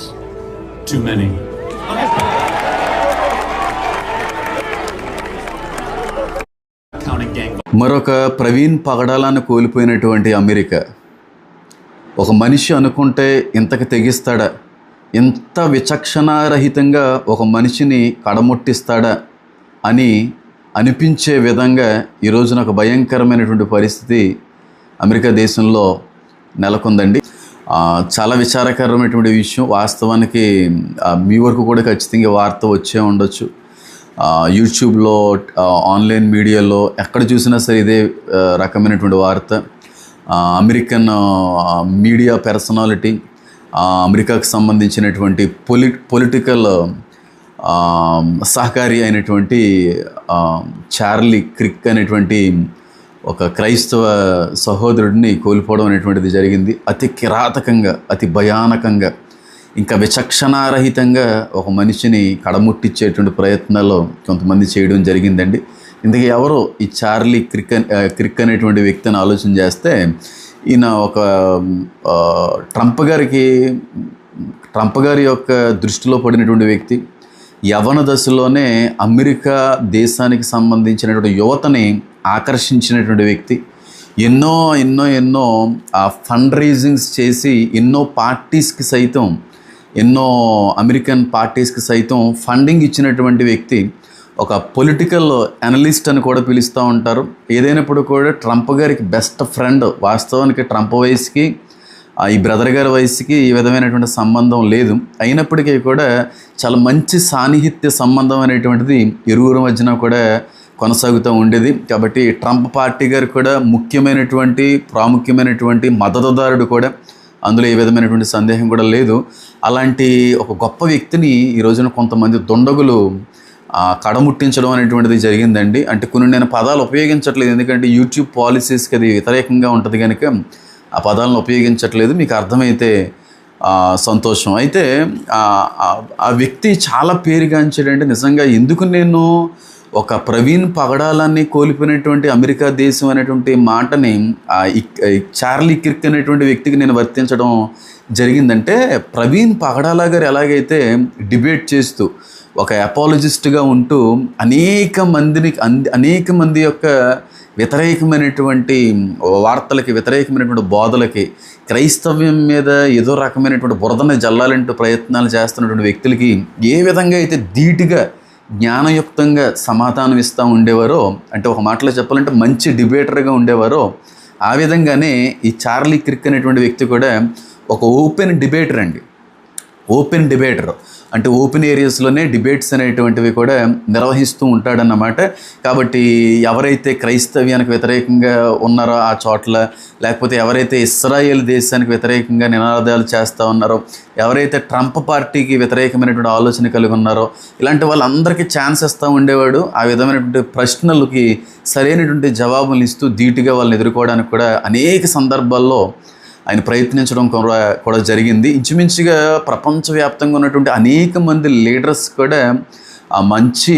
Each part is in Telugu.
years. Too many. మరొక ప్రవీణ్ పగడాలను కోల్పోయినటువంటి అమెరికా ఒక మనిషి అనుకుంటే ఇంతకు తెగిస్తాడా ఇంత విచక్షణారహితంగా ఒక మనిషిని కడముట్టిస్తాడా అని అనిపించే విధంగా ఈ రోజున ఒక భయంకరమైనటువంటి పరిస్థితి అమెరికా దేశంలో నెలకొందండి చాలా విచారకరమైనటువంటి విషయం. వాస్తవానికి మీ వరకు కూడా ఖచ్చితంగా వార్త వచ్చే ఉండొచ్చు. యూట్యూబ్లో ఆన్లైన్ మీడియాలో ఎక్కడ చూసినా సరే ఇదే రకమైనటువంటి వార్త. అమెరికన్ మీడియా పర్సనాలిటీ అమెరికాకు సంబంధించినటువంటి పొలి పొలిటికల్ సహకారి అయినటువంటి చార్లీ క్రిక్ అనేటువంటి ఒక క్రైస్తవ సహోదరుడిని కోల్పోవడం అనేటువంటిది జరిగింది. అతి కిరాతకంగా అతి భయానకంగా ఇంకా విచక్షణారహితంగా ఒక మనిషిని కడముట్టించేటువంటి ప్రయత్నాలు కొంతమంది చేయడం జరిగిందండి. ఇందుకే ఎవరో ఈ చార్లీ క్రిక్ క్రిక్ అనేటువంటి వ్యక్తిని ఆలోచన చేస్తే ఈయన ఒక ట్రంప్ గారికి ట్రంప్ గారి యొక్క దృష్టిలో పడినటువంటి వ్యక్తి యవన దశలోనే అమెరికా దేశానికి సంబంధించినటువంటి యువతని ఆకర్షించినటువంటి వ్యక్తి. ఎన్నో ఎన్నో ఎన్నో ఫండ్ రైజింగ్స్ చేసి ఎన్నో పార్టీస్కి సైతం ఎన్నో అమెరికన్ పార్టీస్కి సైతం ఫండింగ్ ఇచ్చినటువంటి వ్యక్తి ఒక పొలిటికల్ అనలిస్ట్ అని కూడా పిలుస్తూ ఉంటారు. ఏదైనప్పుడు కూడా ట్రంప్ గారికి బెస్ట్ ఫ్రెండ్ వాస్తవానికి ట్రంప్ వయసుకి ఈ బ్రదర్ గారి వయసుకి ఈ విధమైనటువంటి సంబంధం లేదు. అయినప్పటికీ కూడా చాలా మంచి సాన్నిహిత్య సంబంధం అనేటువంటిది ఇరువురు మధ్యన కూడా కొనసాగుతూ ఉండేది. కాబట్టి ట్రంప్ పార్టీ గారు కూడా ముఖ్యమైనటువంటి ప్రాముఖ్యమైనటువంటి మద్దతుదారుడు కూడా. అందులో ఏ విధమైనటువంటి సందేహం కూడా లేదు. అలాంటి ఒక గొప్ప వ్యక్తిని ఈ రోజున కొంతమంది దుండగులు కడముట్టించడం అనేటువంటిది జరిగిందండి. అంటే కొన్ని నేను పదాలు ఉపయోగించట్లేదు. ఎందుకంటే యూట్యూబ్ పాలసీస్కి అది వ్యతిరేకంగా ఉంటుంది కనుక ఆ పదాలను ఉపయోగించట్లేదు. మీకు అర్థమైతే సంతోషం. అయితే ఆ, ఆ వ్యక్తి చాలా పేరుగాంచాడంటే నిజంగా ఎందుకు నేను ఒక ప్రవీణ్ పగడాలన్నీ కోల్పోయినటువంటి అమెరికా దేశం అనేటువంటి మాటని చార్లీ కిర్క్ అనేటువంటి వ్యక్తికి నేను వర్తించడం జరిగిందంటే ప్రవీణ్ పగడాల గారు ఎలాగైతే డిబేట్ చేస్తూ ఒక అపాలజిస్ట్గా ఉంటూ అనేక మందిని అనేక మంది యొక్క వ్యతిరేకమైనటువంటి వార్తలకి వ్యతిరేకమైనటువంటి బోధలకి క్రైస్తవ్యం మీద ఏదో రకమైనటువంటి బురదన జల్లాలంటూ ప్రయత్నాలు చేస్తున్నటువంటి వ్యక్తులకి ఏ విధంగా అయితే ధీటుగా జ్ఞానయుక్తంగా సమాధానం ఇస్తూ ఉండేవారో అంటే ఒక మాటలో చెప్పాలంటే మంచి డిబేటర్గా ఉండేవారో ఆ విధంగానే ఈ చార్లీ క్రిక్ అనేటువంటి వ్యక్తి కూడా ఒక ఓపెన్ డిబేటర్ అండి. Open debater. అంటే ఓపెన్ ఏరియాస్లోనే డిబేట్స్ అనేటువంటివి కూడా నిర్వహిస్తూ ఉంటాడన్నమాట. కాబట్టి ఎవరైతే క్రైస్తవ్యానికి వ్యతిరేకంగా ఉన్నారో ఆ చోట్ల లేకపోతే ఎవరైతే ఇస్రాయేల్ దేశానికి వ్యతిరేకంగా నినాదాలు చేస్తూ ఉన్నారో ఎవరైతే ట్రంప్ పార్టీకి వ్యతిరేకమైనటువంటి ఆలోచన కలిగి ఉన్నారో ఇలాంటి వాళ్ళందరికీ ఛాన్స్ ఇస్తూ ఉండేవాడు. ఆ విధమైనటువంటి ప్రశ్నలకి సరైనటువంటి జవాబులు ఇస్తూ ధీటుగా వాళ్ళని ఎదుర్కోవడానికి కూడా అనేక సందర్భాల్లో ఆయన ప్రయత్నించడం కూడా కూడా జరిగింది. ఇంచుమించుగా ప్రపంచవ్యాప్తంగా ఉన్నటువంటి అనేక మంది లీడర్స్ కూడా ఆ మంచి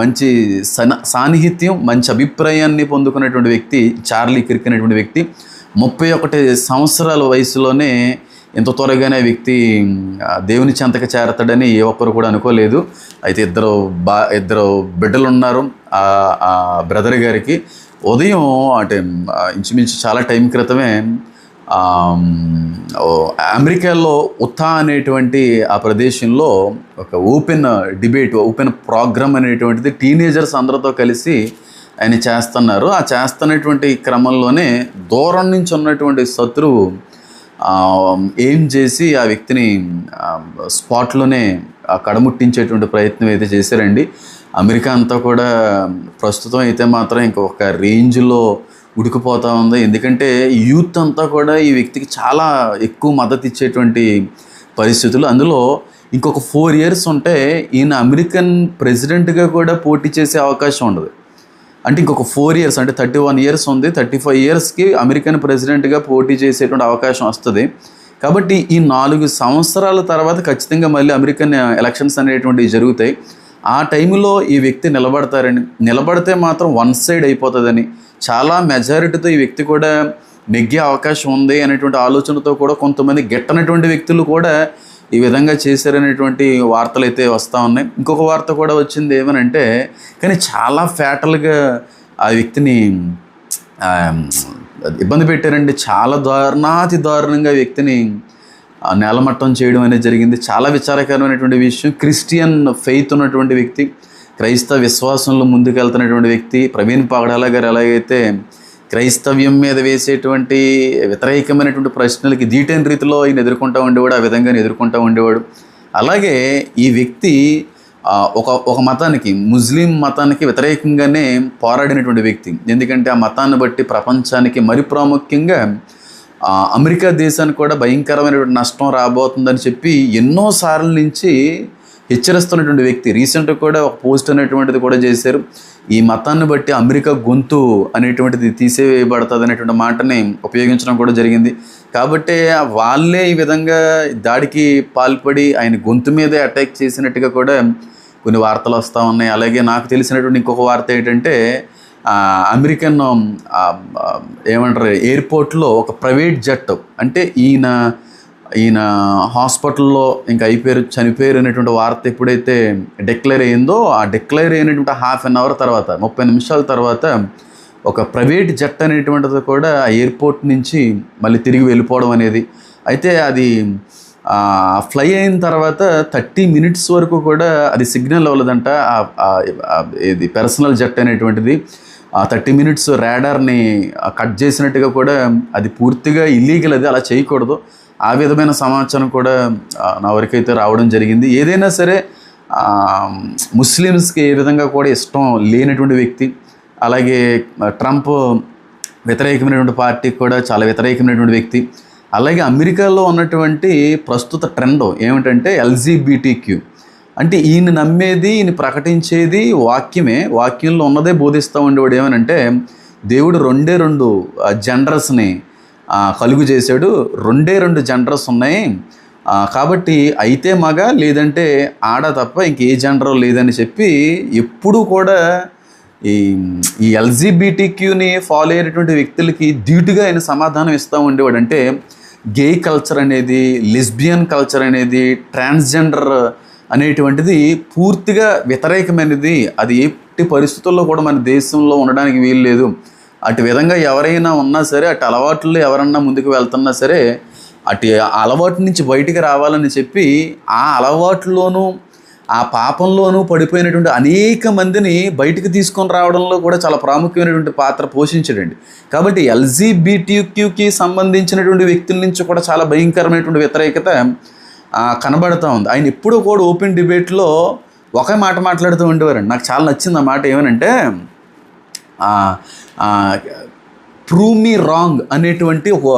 మంచి సన సాన్నిహిత్యం మంచి అభిప్రాయాన్ని పొందుకున్నటువంటి వ్యక్తి చార్లీ కిర్క్ అనేటువంటి వ్యక్తి ముప్పై ఒకటి సంవత్సరాల వయసులోనే ఎంత త్వరగానే వ్యక్తి దేవుని చెంతక చేరతాడని ఏ ఒక్కరు కూడా అనుకోలేదు. అయితే ఇద్దరు బా ఇద్దరు బిడ్డలు ఉన్నారు ఆ బ్రదర్ గారికి. ఉదయం అంటే ఇంచుమించు చాలా టైం క్రితమే అమెరికాలో ఉత్తా అనేటువంటి ఆ ప్రదేశంలో ఒక ఓపెన్ డిబేట్ ఓపెన్ ప్రోగ్రామ్ అనేటువంటిది టీనేజర్స్ అందరితో కలిసి ఆయన చేస్తున్నారు. ఆ చేస్తున్నటువంటి క్రమంలోనే దూరం నుంచి ఉన్నటువంటి శత్రువు ఏం చేసి ఆ వ్యక్తిని స్పాట్లోనే కడముట్టించేటువంటి ప్రయత్నం అయితే చేశారండి. అమెరికా అంతా కూడా ప్రస్తుతం అయితే మాత్రం ఇంకొక రేంజ్లో ఉడికిపోతూ ఉంది. ఎందుకంటే యూత్ అంతా కూడా ఈ వ్యక్తికి చాలా ఎక్కువ మద్దతు ఇచ్చేటువంటి పరిస్థితులు. అందులో ఇంకొక ఫోర్ ఇయర్స్ ఉంటే ఈయన అమెరికన్ ప్రెసిడెంట్గా కూడా పోటీ చేసే అవకాశం ఉండదు. అంటే ఇంకొక ఫోర్ ఇయర్స్ అంటే థర్టీ వన్ ఇయర్స్ ఉంది. థర్టీ ఫైవ్ ఇయర్స్కి అమెరికన్ ప్రెసిడెంట్గా పోటీ చేసేటువంటి అవకాశం వస్తుంది. కాబట్టి ఈ నాలుగు సంవత్సరాల తర్వాత ఖచ్చితంగా మళ్ళీ అమెరికన్ ఎలక్షన్స్ అనేటువంటివి జరుగుతాయి. ఆ టైంలో ఈ వ్యక్తి నిలబడతారని నిలబడితే మాత్రం వన్ సైడ్ అయిపోతుందని చాలా మెజారిటీతో ఈ వ్యక్తి కూడా నెగ్గే అవకాశం ఉంది అనేటువంటి ఆలోచనతో కూడా కొంతమంది గెట్టనటువంటి వ్యక్తులు కూడా ఈ విధంగా చేశారనేటువంటి వార్తలు అయితే వస్తూ ఉన్నాయి. ఇంకొక వార్త కూడా వచ్చింది ఏమనంటే కానీ చాలా ఫ్యాటల్గా ఆ వ్యక్తిని ఇబ్బంది పెట్టారండి. చాలా దారుణాతి దారుణంగా వ్యక్తిని నేలమట్టం చేయడం అనేది జరిగింది. చాలా విచారకరమైనటువంటి విషయం. క్రిస్టియన్ ఫెయిత్ ఉన్నటువంటి వ్యక్తి. క్రైస్తవ విశ్వాసంలో ముందుకెళ్తున్నటువంటి వ్యక్తి ప్రవీణ్ పాగడాల గారు ఎలాగైతే క్రైస్తవ్యం మీద వేసేటువంటి వ్యతిరేకమైనటువంటి ప్రశ్నలకి దీటైన రీతిలో ఆయన ఎదుర్కొంటూ ఉండేవాడు ఆ విధంగా ఎదుర్కొంటూ ఉండేవాడు. అలాగే ఈ వ్యక్తి ఒక ఒక మతానికి ముస్లిం మతానికి వ్యతిరేకంగానే పోరాడినటువంటి వ్యక్తి. ఎందుకంటే ఆ మతాన్ని బట్టి ప్రపంచానికి మరి ప్రాముఖ్యంగా అమెరికా దేశానికి కూడా భయంకరమైనటువంటి నష్టం రాబోతుందని చెప్పి ఎన్నో సార్ల నుంచి హెచ్చరిస్తున్నటువంటి వ్యక్తి. రీసెంట్గా కూడా ఒక పోస్ట్ అనేటువంటిది కూడా చేశారు. ఈ మతాన్ని బట్టి అమెరికా గొంతు అనేటువంటిది తీసేయబడుతుంది అనేటువంటి మాటని ఉపయోగించడం కూడా జరిగింది. కాబట్టి వాళ్ళే ఈ విధంగా దాడికి పాల్పడి ఆయన గొంతు మీదే అటాక్ చేసినట్టుగా కూడా కొన్ని వార్తలు వస్తూ ఉన్నాయి. అలాగే నాకు తెలిసినటువంటి ఇంకొక వార్త ఏంటంటే అమెరికన్ ఏమంటారు ఎయిర్పోర్ట్లో ఒక ప్రైవేట్ జట్ అంటే ఈయన ఈయన హాస్పిటల్లో ఇంకా అయిపోయారు చనిపోయారు అనేటువంటి వార్త ఎప్పుడైతే డిక్లేర్ అయిందో ఆ డిక్లేర్ అయినటువంటి హాఫ్ అన్ అవర్ తర్వాత ముప్పై నిమిషాల తర్వాత ఒక ప్రైవేట్ జట్ అనేటువంటిది కూడా ఆ ఎయిర్పోర్ట్ నుంచి మళ్ళీ తిరిగి వెళ్ళిపోవడం అనేది. అయితే అది ఫ్లై అయిన తర్వాత థర్టీ మినిట్స్ వరకు కూడా అది సిగ్నల్ అవ్వలేదంట. ఇది పర్సనల్ జట్ అనేటువంటిది. ఆ థర్టీ మినిట్స్ ర్యాడర్ని కట్ చేసినట్టుగా కూడా అది పూర్తిగా ఇల్లీగల్ అది అలా చేయకూడదు. ఆ విధమైన సమాచారం కూడా నా వరకైతే రావడం జరిగింది. ఏదైనా సరే ముస్లిమ్స్కి ఏ విధంగా కూడా ఇష్టం లేనటువంటి వ్యక్తి అలాగే ట్రంప్ వ్యతిరేకమైనటువంటి పార్టీకి కూడా చాలా వ్యతిరేకమైనటువంటి వ్యక్తి అలాగే అమెరికాలో ఉన్నటువంటి ప్రస్తుత ట్రెండ్ ఏమిటంటే ఎల్జీబీటీక్యూ. అంటే ఈయన నమ్మేది ఈయన ప్రకటించేది వాక్యమే వాక్యంలో ఉన్నదే బోధిస్తూ ఉండేవాడు ఏమనంటే దేవుడు రెండే రెండు జెండర్స్ని కలుగు చేశాడు. రెండే రెండు జెండర్స్ ఉన్నాయి. కాబట్టి అయితే మగ లేదంటే ఆడ తప్ప ఇంకే జెండర్ లేదని చెప్పి ఎప్పుడూ కూడా ఈ ఈ ఎల్జీబీటీక్యూని ఫాలో అయ్యేటువంటి వ్యక్తులకి ధీటుగా ఆయన సమాధానం ఇస్తూ ఉండేవాడు అంటే గే కల్చర్ అనేది లెస్బియన్ కల్చర్ అనేది ట్రాన్స్జెండర్ అనేటువంటిది పూర్తిగా వ్యతిరేకమైనది. అది ఎట్టి పరిస్థితుల్లో కూడా మన దేశంలో ఉండడానికి వీలు లేదు అటు విధంగా ఎవరైనా ఉన్నా సరే అటు అలవాట్లు ఎవరన్నా ముందుకు వెళ్తున్నా సరే అటు అలవాటు నుంచి బయటికి రావాలని చెప్పి ఆ అలవాట్లోనూ ఆ పాపంలోనూ పడిపోయినటువంటి అనేక మందిని బయటికి తీసుకొని రావడంలో కూడా చాలా ప్రాముఖ్యమైనటువంటి పాత్ర పోషించాడండి. కాబట్టి ఎల్జీబీటీక్యూకి సంబంధించినటువంటి వ్యక్తుల నుంచి కూడా చాలా భయంకరమైనటువంటి వ్యతిరేకత కనబడుతూ ఉంది. ఆయన ఎప్పుడూ కూడా ఓపెన్ డిబేట్లో ఒకే మాట మాట్లాడుతూ ఉండేవారండి. నాకు చాలా నచ్చింది ఆ మాట ఏమనంటే ప్రూవ్ మీ రాంగ్ అనేటువంటి ఒక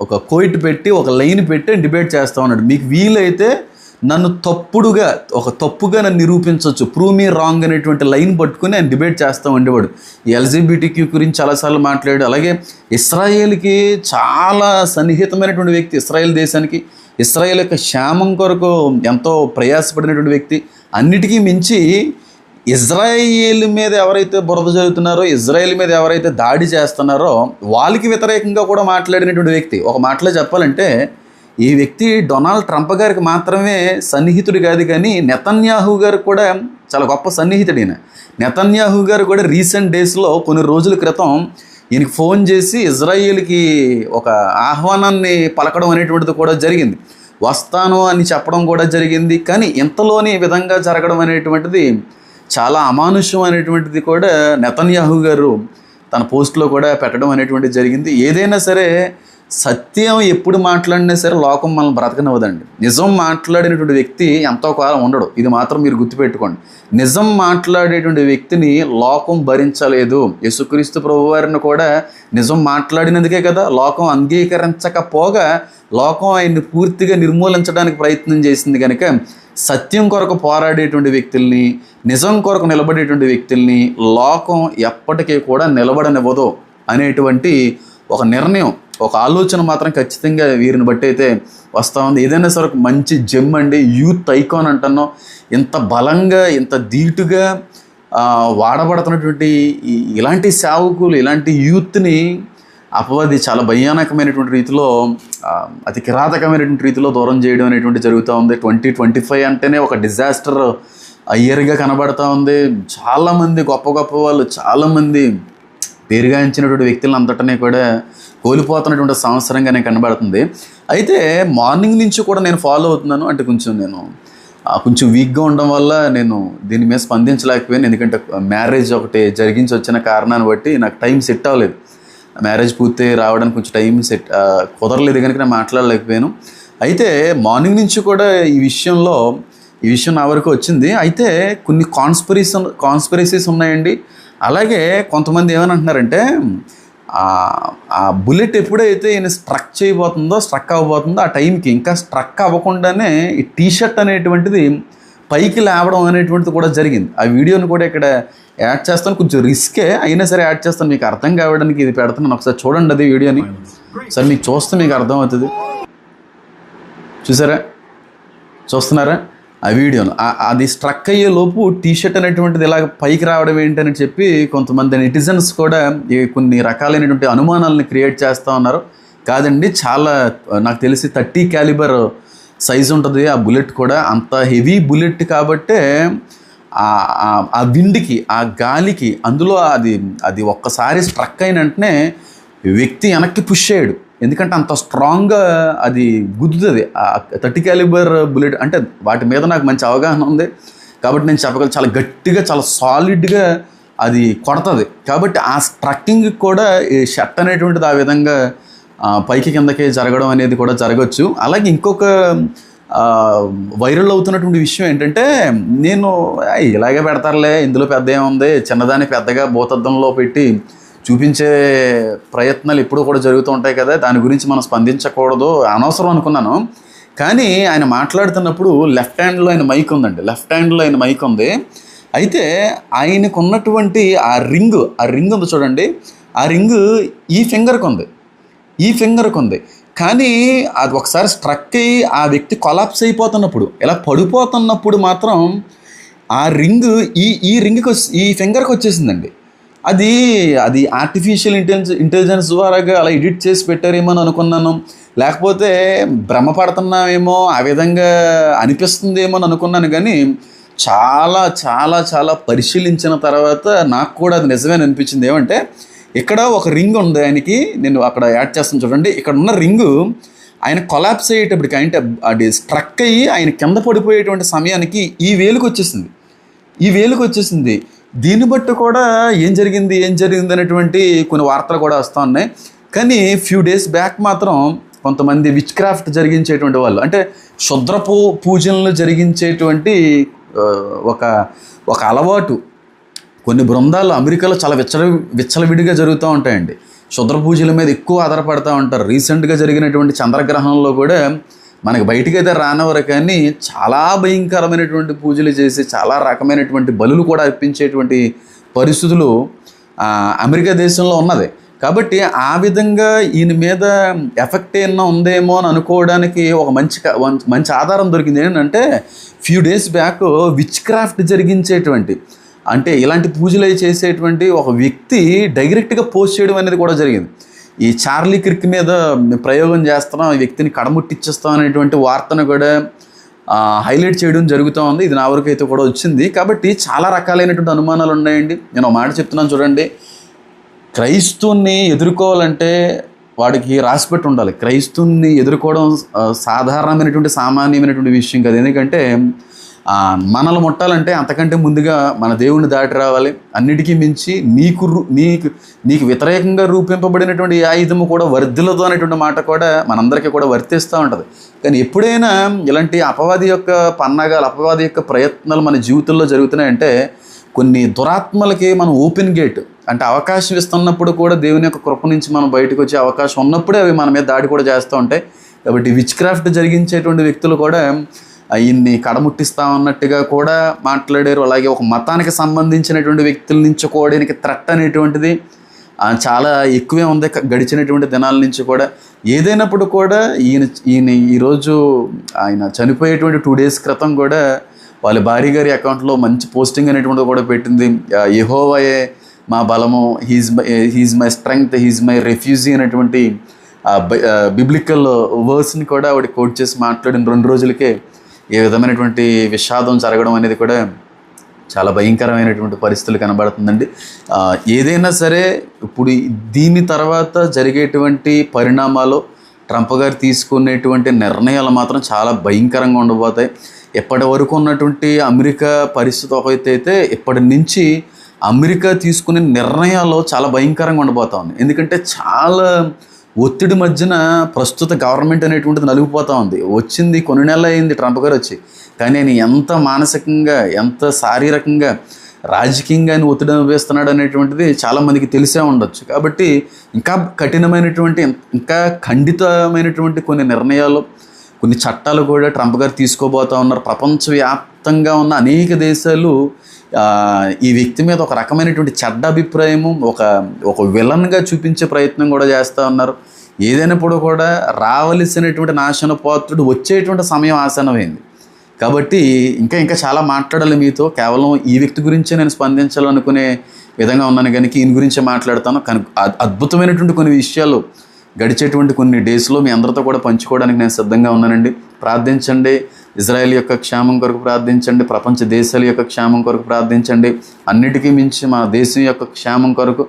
ఒక కోయిట్ పెట్టి ఒక లైన్ పెట్టి డిబేట్ చేస్తూ ఉన్నాడు. మీకు వీలైతే నన్ను తప్పుడుగా ఒక తప్పుగా నన్ను నిరూపించవచ్చు ప్రూవ్ మీ రాంగ్ అనేటువంటి లైన్ పట్టుకుని ఆయన డిబేట్ చేస్తూ ఉండేవాడు. ఈ ఎల్జీబీటీక్యూ గురించి చాలాసార్లు మాట్లాడాడు. అలాగే ఇస్రాయేల్కి చాలా సన్నిహితమైనటువంటి వ్యక్తి ఇస్రాయేల్ దేశానికి ఇస్రాయేల్ యొక్క క్షేమం కొరకు ఎంతో ప్రయాసపడినటువంటి వ్యక్తి. అన్నిటికీ మించి ఇజ్రాయేల్ మీద ఎవరైతే బురద జరుగుతున్నారో ఇజ్రాయేల్ మీద ఎవరైతే దాడి చేస్తున్నారో వాళ్ళకి వ్యతిరేకంగా కూడా మాట్లాడినటువంటి వ్యక్తి. ఒక మాటలో చెప్పాలంటే ఈ వ్యక్తి డొనాల్డ్ ట్రంప్ గారికి మాత్రమే సన్నిహితుడు కాదు కానీ నెతన్యాహు గారు కూడా చాలా గొప్ప సన్నిహితుడు ఈయన. నెతన్యాహు గారు కూడా రీసెంట్ డేస్లో కొన్ని రోజుల క్రితం ఈయనకి ఫోన్ చేసి ఇజ్రాయేల్కి ఒక ఆహ్వానాన్ని పలకడం అనేటువంటిది కూడా జరిగింది. వస్తాను అని చెప్పడం కూడా జరిగింది. కానీ ఇంతలోని విధంగా జరగడం అనేటువంటిది చాలా అమానుష్యం అనేటువంటిది కూడా నెతన్యాహు గారు తన పోస్ట్లో కూడా పెట్టడం అనేటువంటిది జరిగింది. ఏదైనా సరే సత్యం ఎప్పుడు మాట్లాడినా సరే లోకం మనం బ్రతకనివ్వదండి. నిజం మాట్లాడినటువంటి వ్యక్తి ఎంతో కాలం ఉండడు. ఇది మాత్రం మీరు గుర్తుపెట్టుకోండి. నిజం మాట్లాడేటువంటి వ్యక్తిని లోకం భరించలేదు. యేసుక్రీస్తు ప్రభు వారిని కూడా నిజం మాట్లాడినందుకే కదా లోకం అంగీకరించకపోగా లోకం ఆయన్ని పూర్తిగా నిర్మూలించడానికి ప్రయత్నం చేసింది కనుక సత్యం కొరకు పోరాడేటువంటి వ్యక్తుల్ని నిజం కొరకు నిలబడేటువంటి వ్యక్తుల్ని లోకం ఎప్పటికీ కూడా నిలబడనివ్వదు అనేటువంటి ఒక నిర్ణయం ఒక ఆలోచన మాత్రం ఖచ్చితంగా వీరిని బట్టి అయితే వస్తూ ఉంది. ఏదైనా సరే ఒక మంచి జిమ్ అండి యూత్ ఐకాన్ అంటున్నాం. ఇంత బలంగా ఇంత ధీటుగా వాడబడుతున్నటువంటి ఇలాంటి సేవకులు ఇలాంటి యూత్ని అపవాది చాలా భయానకమైనటువంటి రీతిలో అతి కిరాతకమైనటువంటి రీతిలో దూరం చేయడం అనేటువంటి జరుగుతూ ఉంది. ట్వంటీ ట్వంటీ ఫైవ్ అంటేనే ఒక డిజాస్టర్ ఇయర్గా కనబడతా ఉంది. చాలామంది గొప్ప గొప్ప వాళ్ళు చాలామంది పేరుగాంచినటువంటి వ్యక్తులను అంతటనే కూడా కోల్పోతున్నటువంటి సంవత్సరంగానే కనబడుతుంది. అయితే మార్నింగ్ నుంచి కూడా నేను ఫాలో అవుతున్నాను. అంటే కొంచెం నేను కొంచెం వీక్గా ఉండడం వల్ల నేను దీని మీద స్పందించలేకపోయాను. ఎందుకంటే మ్యారేజ్ ఒకటి జరిగించి వచ్చిన కారణాన్ని బట్టి నాకు టైం సెట్ అవ్వలేదు. మ్యారేజ్ పూర్తి రావడానికి కొంచెం టైం సెట్ కుదరలేదు కనుక నేను మాట్లాడలేకపోయాను. అయితే మార్నింగ్ నుంచి కూడా ఈ విషయంలో ఈ విషయం నా వరకు వచ్చింది. అయితే కొన్ని కాన్స్పిరసీ కాన్స్పిరసీస్ ఉన్నాయండి. అలాగే కొంతమంది ఏమని అంటున్నారంటే ఆ- బుల్లెట్ ఎప్పుడైతే ఈయన స్ట్రక్ చేయబోతుందో స్ట్రక్ అవ్వబోతుందో ఆ టైంకి ఇంకా స్ట్రక్ అవ్వకుండానే ఈ టీషర్ట్ అనేటువంటిది పైకి లేవడం అనేటువంటిది కూడా జరిగింది. ఆ వీడియోని కూడా ఇక్కడ యాడ్ చేస్తాను. కొంచెం రిస్కే అయినా సరే యాడ్ చేస్తాను. మీకు అర్థం కావడానికి ఇది పెడుతున్నాను ఒకసారి చూడండి అది వీడియోని. సరే మీకు చూస్తే మీకు అర్థం అవుతుంది చూసారా? చూస్తున్నారా? ఆ వీడియోను. అది స్ట్రక్ అయ్యే లోపు టీ షర్ట్ అనేటువంటిది ఇలాగ పైకి రావడం ఏంటని చెప్పి కొంతమంది నెటిజన్స్ కూడా ఈ కొన్ని రకాలైనటువంటి అనుమానాలను క్రియేట్ చేస్తూ ఉన్నారు. కాదండి చాలా నాకు తెలిసి థర్టీ క్యాలిబర్ సైజ్ ఉంటుంది ఆ బుల్లెట్ కూడా అంత హెవీ బుల్లెట్ కాబట్టే ఆ- ఆ- ఆ విండ్కి ఆ గాలికి అందులో అది అది ఒక్కసారి స్ట్రక్ అయిన వెంటనే వ్యక్తి వెనక్కి పుష్ అయ్యాడు ఎందుకంటే అంత స్ట్రాంగ్గా అది గుద్దుతుంది. ఆ థర్టీ క్యాలిబర్ బుల్లెట్ అంటే వాటి మీద నాకు మంచి అవగాహన ఉంది. కాబట్టి నేను చెప్పగలను చాలా గట్టిగా చాలా సాలిడ్గా అది కొడతది. కాబట్టి ఆ స్ట్రక్కింగ్ కూడా ఈ షర్ట్ అనేటువంటిది ఆ విధంగా పైకి కిందకి జరగడం అనేది కూడా జరగచ్చు. అలాగే ఇంకొక వైరల్ అవుతున్నటువంటి విషయం ఏంటంటే నేను ఇలాగే పెడతారులే ఇందులో పెద్ద ఏముంది చిన్నదాన్ని పెద్దగా భూతద్దంలో పెట్టి చూపించే ప్రయత్నాలు ఎప్పుడూ కూడా జరుగుతూ ఉంటాయి కదా దాని గురించి మనం స్పందించకూడదు అనవసరం అనుకున్నాను. కానీ ఆయన మాట్లాడుతున్నప్పుడు లెఫ్ట్ హ్యాండ్లో ఆయన మైక్ ఉందండి లెఫ్ట్ హ్యాండ్లో ఆయన మైక్ ఉంది. అయితే ఆయనకు ఉన్నటువంటి ఆ రింగ్ ఆ రింగ్ ఉంది చూడండి ఆ రింగ్ ఈ ఫింగర్కి ఉంది. ఈ ఫింగర్కి ఉంది. కానీ అది ఒకసారి స్ట్రక్ అయ్యి ఆ వ్యక్తి కొలాప్స్ అయిపోతున్నప్పుడు ఇలా పడిపోతున్నప్పుడు మాత్రం ఆ రింగ్ ఈ ఈ రింగ్కి వచ్చి ఈ ఫింగర్కి వచ్చేసిందండి. అది అది ఆర్టిఫిషియల్ ఇంటెలిజెన్స్ ఇంటెలిజెన్స్ ద్వారా అలా ఎడిట్ చేసి పెట్టారేమో అని అనుకున్నాను. లేకపోతే భ్రమపడుతున్నామేమో ఆ విధంగా అనిపిస్తుందేమో అని అనుకున్నాను. కానీ చాలా చాలా చాలా పరిశీలించిన తర్వాత నాకు కూడా అది నిజమే అనిపించింది ఏమంటే ఇక్కడ ఒక రింగ్ ఉంది ఆయనకి. నేను అక్కడ యాడ్ చేస్తాను చూడండి. ఇక్కడ ఉన్న రింగు ఆయన కొలాప్స్ అయ్యేటప్పటికి అంటే అది స్ట్రక్ అయ్యి ఆయన కింద పడిపోయేటువంటి సమయానికి ఈ వేలుకు వచ్చేసింది. ఈ వేలుకు వచ్చేసింది. దీన్ని బట్టి కూడా ఏం జరిగింది ఏం జరిగింది అనేటువంటి కొన్ని వార్తలు కూడా వస్తూ ఉన్నాయి. కానీ ఫ్యూ డేస్ బ్యాక్ మాత్రం కొంతమంది విచ్ క్రాఫ్ట్ జరిగించేటువంటి వాళ్ళు అంటే శుద్రపు పూజలను జరిగించేటువంటి ఒక ఒక అలవాటు కొన్ని బృందాలు అమెరికాలో చాలా విచ్చల విచ్చలవిడిగా జరుగుతూ ఉంటాయండి. శుద్ర పూజల మీద ఎక్కువ ఆధారపడుతూ ఉంటారు. రీసెంట్గా జరిగినటువంటి చంద్రగ్రహణంలో కూడా మనకి బయటికి అయితే రానవరు కానీ చాలా భయంకరమైనటువంటి పూజలు చేసి చాలా రకమైనటువంటి బలులు కూడా అర్పించేటువంటి పరిస్థితులు అమెరికా దేశంలో ఉన్నది. కాబట్టి ఆ విధంగా ఈయన మీద ఎఫెక్ట్ ఏమన్నా ఉందేమో అని అనుకోవడానికి ఒక మంచి మంచి ఆధారం దొరికింది. ఏంటంటే few days back witchcraft జరిగించేటువంటి అంటే ఇలాంటి పూజలు చేసేటువంటి ఒక వ్యక్తి డైరెక్ట్గా పోస్ట్ చేయడం అనేది కూడా జరిగింది. ఈ చార్లీ క్రిక్ మీద ప్రయోగం చేస్తున్నాం ఈ వ్యక్తిని కడముట్టిచ్చేస్తాం అనేటువంటి వార్తను కూడా హైలైట్ చేయడం జరుగుతూ ఉంది. ఇది నా వరకు అయితే కూడా వచ్చింది. కాబట్టి చాలా రకాలైనటువంటి అనుమానాలు ఉన్నాయండి. నేను ఒక మాట చెప్తున్నాను చూడండి. క్రైస్తువుని ఎదుర్కోవాలంటే వాడికి రాసిపెట్టి ఉండాలి. క్రైస్తువుని ఎదుర్కోవడం సాధారణమైనటువంటి సామాన్యమైనటువంటి విషయం కాదు. ఎందుకంటే మనల్ని ముట్టాలంటే అంతకంటే ముందుగా మన దేవుణ్ణి దాటి రావాలి. అన్నిటికీ మించి నీకు నీకు నీకు వ్యతిరేకంగా రూపింపబడినటువంటి ఆయుధము కూడా వర్ధిల్లదు అనేటువంటి మాట కూడా మనందరికీ కూడా వర్తిస్తూ ఉంటుంది. కానీ ఎప్పుడైనా ఇలాంటి అపవాది యొక్క పన్నాగాలు అపవాది యొక్క ప్రయత్నాలు మన జీవితంలో జరుగుతున్నాయంటే కొన్ని దురాత్మలకి మనం ఓపెన్ గేట్ అంటే అవకాశం ఇస్తున్నప్పుడు కూడా దేవుని యొక్క కృప నుంచి మనం బయటకు వచ్చే అవకాశం ఉన్నప్పుడే అవి మన మీద దాడి కూడా చేస్తూ ఉంటాయి. కాబట్టి విచ్ క్రాఫ్ట్ జరిగించేటువంటి వ్యక్తులు కూడా ఇన్ని కడముట్టిస్తా ఉన్నట్టుగా కూడా మాట్లాడారు. అలాగే ఒక మతానికి సంబంధించినటువంటి వ్యక్తుల నుంచి కూడా ఈయనకి త్రట్ అనేటువంటిది చాలా ఎక్కువే ఉంది. గడిచినటువంటి దినాల నుంచి కూడా ఏదైనప్పుడు కూడా ఈయన ఈయన ఈరోజు ఆయన చనిపోయేటువంటి టూ డేస్ క్రితం కూడా వాళ్ళ భార్య గారి అకౌంట్లో మంచి పోస్టింగ్ అనేటువంటిది కూడా పెట్టింది. ఆ, మా బలము he's my he's my strength he's my refugee అనేటువంటి బిబ్లికల్ వర్డ్స్ని కూడా ఆవిడ కోట్ చేసి మాట్లాడిన రెండు రోజులకే ఏ విధమైనటువంటి విషాదం జరగడం అనేది కూడా చాలా భయంకరమైనటువంటి పరిస్థితులు కనబడుతుందండి. ఏదైనా సరే ఇప్పుడు దీని తర్వాత జరిగేటువంటి పరిణామాలు ట్రంప్ గారు తీసుకునేటువంటి నిర్ణయాలు మాత్రం చాలా భయంకరంగా ఉండబోతాయి. ఎప్పటి వరకు ఉన్నటువంటి అమెరికా పరిస్థితి ఒక అయితే ఇప్పటి నుంచి అమెరికా తీసుకునే నిర్ణయాలు చాలా భయంకరంగా ఉండబోతా ఉన్నాయి ఎందుకంటే చాలా ఒత్తిడి మధ్యన ప్రస్తుత గవర్నమెంట్ అనేటువంటిది నలిగిపోతూ ఉంది. వచ్చింది కొన్ని నెలలు అయింది ట్రంప్ గారు వచ్చి. కానీ ఆయన ఎంత మానసికంగా ఎంత శారీరకంగా రాజకీయంగా ఆయన ఒత్తిడి అనుభవిస్తున్నాడు అనేటువంటిది చాలామందికి తెలిసే ఉండొచ్చు. కాబట్టి ఇంకా కఠినమైనటువంటి ఇంకా ఖండితమైనటువంటి కొన్ని నిర్ణయాలు కొన్ని చట్టాలు కూడా ట్రంప్ గారు తీసుకోబోతా ఉన్నారు. ప్రపంచవ్యాప్తంగా ఉన్న అనేక దేశాలు ఈ వ్యక్తి మీద ఒక రకమైనటువంటి చెడ్డ అభిప్రాయము ఒక ఒక విలన్గా చూపించే ప్రయత్నం కూడా చేస్తూ ఉన్నారు. ఏదైనప్పుడు కూడా రావలసినటువంటి నాశన పాత్రుడు వచ్చేటువంటి సమయం ఆసనమైంది కాబట్టి ఇంకా ఇంకా చాలా మాట్లాడాలి మీతో. కేవలం ఈ వ్యక్తి గురించే నేను స్పందించాలనుకునే విధంగా ఉన్నాను. కనుక ఈయన గురించే మాట్లాడతాను. కనుక అద్భుతమైనటువంటి కొన్ని విషయాలు గడిచేటువంటి కొన్ని డేస్లో మీ అందరితో కూడా పంచుకోవడానికి నేను సిద్ధంగా ఉన్నానండి. ప్రార్థించండి. ఇజ్రాయెల్ యొక్క క్షేమం కొరకు ప్రార్థించండి ప్రపంచ దేశాల యొక్క క్షేమం కొరకు ప్రార్థించండి. అన్నిటికీ మించి మన దేశం యొక్క క్షేమం కొరకు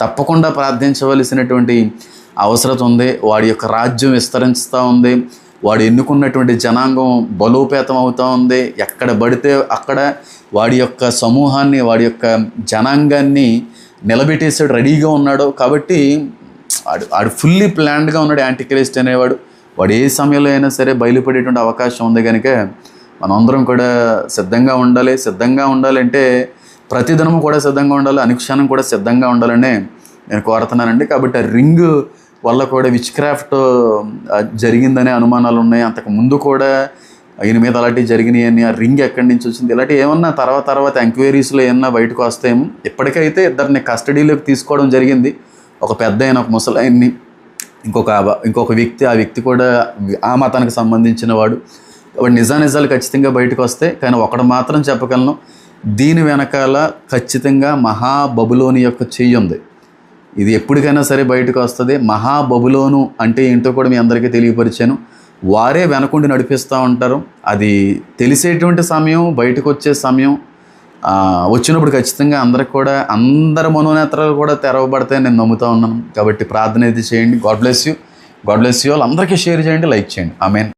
తప్పకుండా ప్రార్థించవలసినటువంటి అవసరం ఉంది. వాడి యొక్క రాజ్యం విస్తరిస్తూ ఉంది. వాడు ఎన్నుకున్నటువంటి జనాంగం బలోపేతం అవుతూ ఉంది. ఎక్కడ పడితే అక్కడ వాడి యొక్క సమూహాన్ని వాడి యొక్క జనాంగాన్ని నిలబెట్టేసాడు రెడీగా ఉన్నాడు. కాబట్టి ఆడు వాడు ఫుల్లీ ప్లాన్డ్గా ఉన్నాడు యాంటీక్రైస్ట్ అనేవాడు. వాడు ఏ సమయంలో అయినా సరే బయలుపడేటువంటి అవకాశం ఉంది కనుక మనందరం కూడా సిద్ధంగా ఉండాలి సిద్ధంగా ఉండాలంటే ప్రతిదినం కూడా సిద్ధంగా ఉండాలి అనుక్షణం కూడా సిద్ధంగా ఉండాలని నేను కోరుతున్నానండి. కాబట్టి ఆ రింగ్ వల్ల కూడా విచ్ క్రాఫ్ట్ జరిగిందనే అనుమానాలు ఉన్నాయి. అంతకు ముందు కూడా ఈయన మీద అలాంటివి జరిగినాయని ఆ రింగ్ ఎక్కడి నుంచి వచ్చింది? ఇలాంటి ఏమన్నా తర్వాత తర్వాత ఎంక్వైరీస్లో ఏమన్నా బయటకు వస్తాయేమో ఇప్పటికైతే ఇద్దరిని కస్టడీలోకి తీసుకోవడం జరిగింది. ఒక పెద్ద ఆయన ఒక ముసలాయన్ని ఇంకొక ఇంకొక వ్యక్తి ఆ వ్యక్తి కూడా ఆ మతానికి సంబంధించిన వాడు. వాడు నిజానిజాలు ఖచ్చితంగా బయటకు వస్తాయి కానీ ఒకటి మాత్రం చెప్పగలను దీని వెనకాల ఖచ్చితంగా మహాబబులోని యొక్క చెయ్యి ఉంది. ఇది ఎప్పటికైనా సరే బయటకు వస్తుంది. మహాబబులోను అంటే ఏంటో కూడా మీ అందరికీ తెలియపరిచాను. వారే వెనకుండి నడిపిస్తూ ఉంటారు. అది తెలిసేటువంటి సమయం బయటకు వచ్చే సమయం వచ్చినప్పుడు ఖచ్చితంగా అందరికి కూడా అందరి మనోనేత్రాలు కూడా తెరవబడతాయని నేను నమ్ముతా ఉన్నాను. కాబట్టి ప్రార్థన అయితే చేయండి. God bless you. God bless you వాళ్ళు అందరికీ షేర్ చేయండి. లైక్ చేయండి. ఆమెన్.